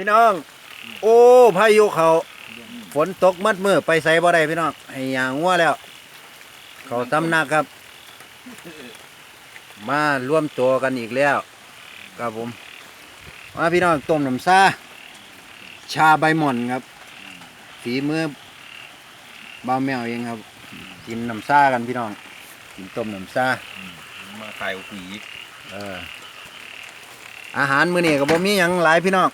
พี่น้อง โอ้พายุเขาฝนตกมัดมือไปใส่บ่ได้พี่น้องให้ยางงัวแล้ว เขาตำหนักครับ มารวมตัวกันอีกแล้วครับผมมาพี่น้องต้มน้ำซาชาใบหม่อนครับฝีมือบ่าวแมวเองครับ กินน้ำซากันพี่น้อง กินต้มน้ำซามาตายผีเอออาหารมื้อนี้ก็บ่มีหยังหลายพี่น้อง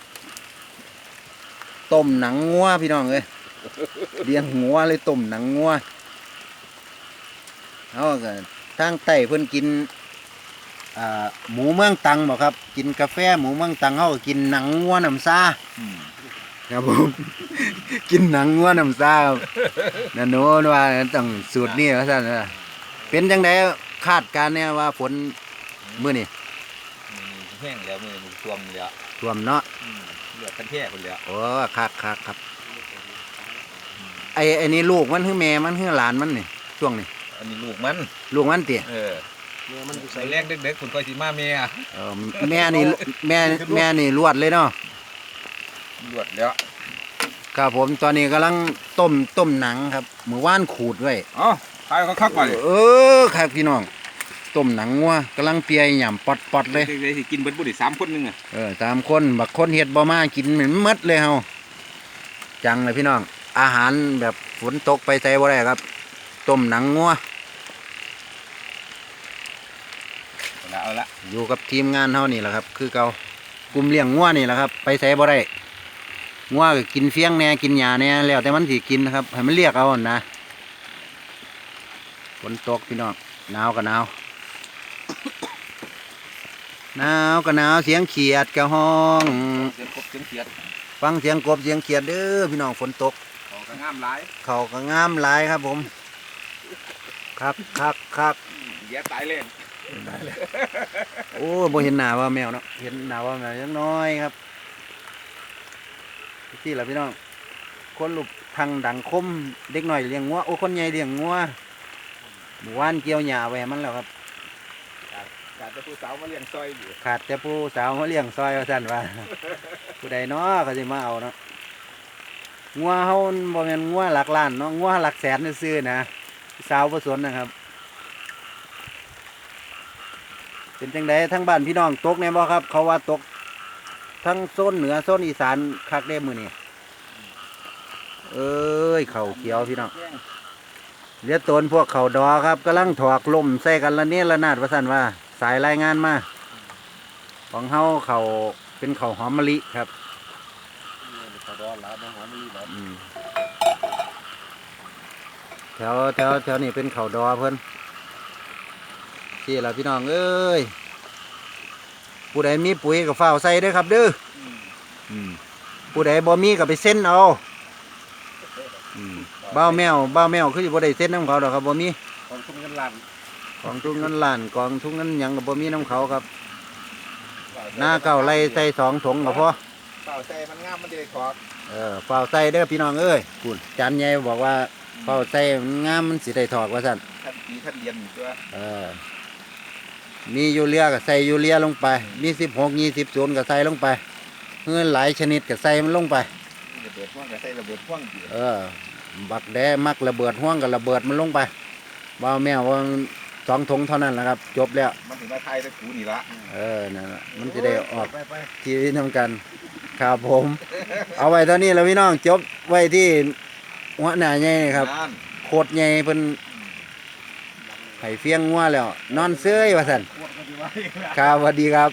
ต้มหนังงัวพี่น้องเอ้ยเลี้ยงงัวเลยต้มหนังงัวเฮาก็ทางใต้เพิ่นกินอ่าหมูเมืองตังบ่ครับ กินกาแฟหมูเมืองตังเฮาก็กินหนังงัวน้ำซาครับผมกินหนังงัวน้ำซาครับนั่นโน้นว่าต้องสูตรนี้ว่าซั่นเด้อเป็นจังไดคาดการณ์เนี่ยว่าฝนมื้อนี้แห้งแล้วมือมือท่วมแล้วท่วมเนาะเหลือกันแท้คนแล้วโอ้คักคักครับ ไอ้ไอ้นี่ลูกมันคือแม่มันคือหลานมันนี่ช่วงนี้อันนี้ลูกมัน ลูกมันเตี่ยเออมันใส่แรกเด็กๆคุณก็สิมาเมียเออแม่นี่แม่แม่นี่ลวดเลยเนาะหลวดแล้วครับผมตอนนี้กำลังต้มต้มหนังครับมือว่านขูดไว้อ๋อตายก็คักไปเออครับพี่น้อง ต้มหนังงัวกำลังเปียหย่ำปอดปอดๆเลยเด็กๆสิกินเบิดบุหรี่สามคนนึงอะเออตามคนบักคนเฮ็ดบ่มากินเหมือนมดเลยเฮาจังเลยพี่น้อง อาหารแบบฝนตกไปใส่บ่ได้ครับ ต้มหนังงัวเอาละเอาละอยู่กับทีมงานเฮานี่แหละครับ คือเก่ากลุ่มเลี้ยงงัวนี่แหละครับ ไปใส่บ่ได้งัวก็กินเฟี้ยงแหน่กินหญ้าแหน่แล้วแต่มันสิกินนะครับให้มันเรียกเอาหั่นนะฝนตกพี่น้องหนาวก็หนาว หนาวก็หนาวเสียงเขียดกะห้อง เสียงกบเสียงเขียดฟังเสียงกบเสียงเขียดเด้อพี่น้องฝนตก เขาก็งามหลายเขาก็งามหลายครับผมครับครับครับแย่ตายเลยโอ้บ่เห็นหน้าว่าแมวเนาะเห็นหน้าว่าแมวยังน้อยครับที่ละพี่น้องคนลูกทางดังคมเด็กหน่อยเลี้ยงงัวโอ้คนใหญ่เลี้ยงงัวหมู่บ้านเกี่ยวหญ้าไว้ให้มันแล้วครับ การจะผู้สาวมาเลี้ยงซอยอยู่ขาดแต่ผู้สาวมาเลี้ยงซอยว่าซั่นว่า ผู้ใดเนาะก็สิมาเอาเนาะงัวเฮามันบ่แม่นงัวหลักล้านเนาะงัวหลักแสนซื่อๆนะสาวบ่สนนะครับ เป็นจังไดทั้งบ้านพี่น้องตกแน่บ่ครับ เขาว่าตก ทั้งโซนเหนือโซนอีสานคักได้มื้อนี้เอ้ยเขาเขียวพี่น้องเรียกตนพวกเขาดอครับกำลังถอกลมใส่กันละเนี่ยละนาดว่าซั่นว่า สายรายงานมาของเฮาเขาเป็นเขาวหอมมะลิครับเขาดอนแล้วน้องหอมมีแบบอืมแถวแถวแถวนี้เป็นเขาวดอเพิ่นที่ละพี่น้องเอ้ยผู้ใดมีปุ๋ยก็ฝ้าวใส่เด้อครับเด้ออผู้ใดบ่มีก็ไปเส้นเอาอืมบ้าวแมวบ้าวแมวคือสิบ่ได้เส้นน้ำเขาดอกครับบ่มีของทุ่งเงินล้าน กองทุนเงินล้านกองทุนเงินหยังก็บ่มีน้ำเขาครับ หน้าเก่าไล่ใส่สองถุงก็พอเปล่าใส่มันงามมันจะได้ถอดเออเฝ้าใส่เด้อพี่น้องเอ้ยคุณจานใหญ่บอกว่าเฝ้าใส่มันงามมันสิได้ถอกว่าสั่นท่านปีท่านเรียนอยู่ตัวเออมียูเรียก็ใส่ยูเรียลงไป มีสิบหกยี่สิบศูนย์ก็ใส่ลงไปเงินหลายชนิดก็ใส่มันลงไประเบิดพ่วงกับใส่ระเบิดพ่วงอยู่เออ บักแด้มักระเบิดห่วงกับระเบิดมันลงไปบ่าวแมวว่า สองถุงเท่านั้นแหละครับ จบแล้ว มันถึงมาไทยตะกูนี่ละเออนั่นล่ะมันจะได้ออกไปไปที่ทำกันครับผม เอาไว้เท่านี้แล้วพี่น้องจบไว้ที่หัวหน้าใหญ่ครับ นั่นโคตรใหญ่เพิ่นไห้เฟียงงัวแล้ว นอนเสื้อยว่าซั่นปวดกันดีไว้ครับสวัสดีครับ